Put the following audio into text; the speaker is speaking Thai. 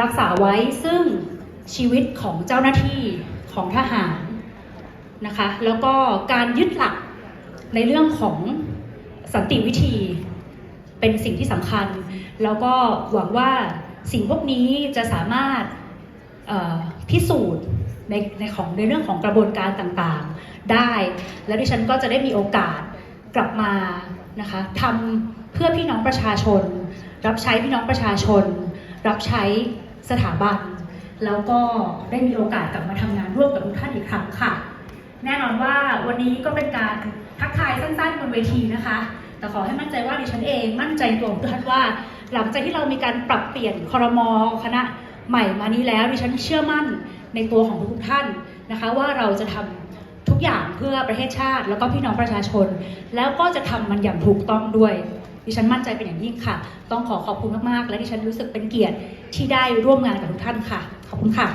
รักษาไว้ซึ่งชีวิตของเจ้าหน้าที่ของทหารนะคะแล้วก็การยึดหลักในเรื่องของสันติวิธีเป็นสิ่งที่สำคัญ แล้วก็หวังว่าสิ่งพวกนี้จะสามารถเอ่อพิสูจน์ในในของในเรื่องของกระบวนการต่างๆได้ แล้วดิฉันก็จะได้มีโอกาสกลับมานะคะทำเพื่อพี่น้องประชาชน รับใช้พี่น้องประชาชน รับใช้สถาบัน แล้วก็ได้มีโอกาสกลับมาทำงานร่วมกับทุกท่านอีกครั้งค่ะ แน่นอนว่าวันนี้ก็เป็นการทักทายสั้นๆบนเวทีนะคะ แต่ขอให้มั่นใจว่าดิฉันเองมั่นใจตัวของทุกท่านว่า หลังจากที่เรามีการปรับเปลี่ยนคอรมอคณะใหม่มานี้แล้วดิฉันเชื่อมั่นในตัวของทุกท่านนะคะ ว่าเราจะทำทุกอย่างเพื่อประเทศชาติ แล้วก็พี่น้องประชาชน แล้วก็จะทำมันอย่างถูกต้องด้วย ดิฉันมั่นใจเป็นอย่างยิ่งค่ะ ต้องขอขอบคุณมากๆ และดิฉันรู้สึกเป็นเกียรติที่ได้ร่วมงานกับทุกท่านค่ะ ขอบคุณค่ะ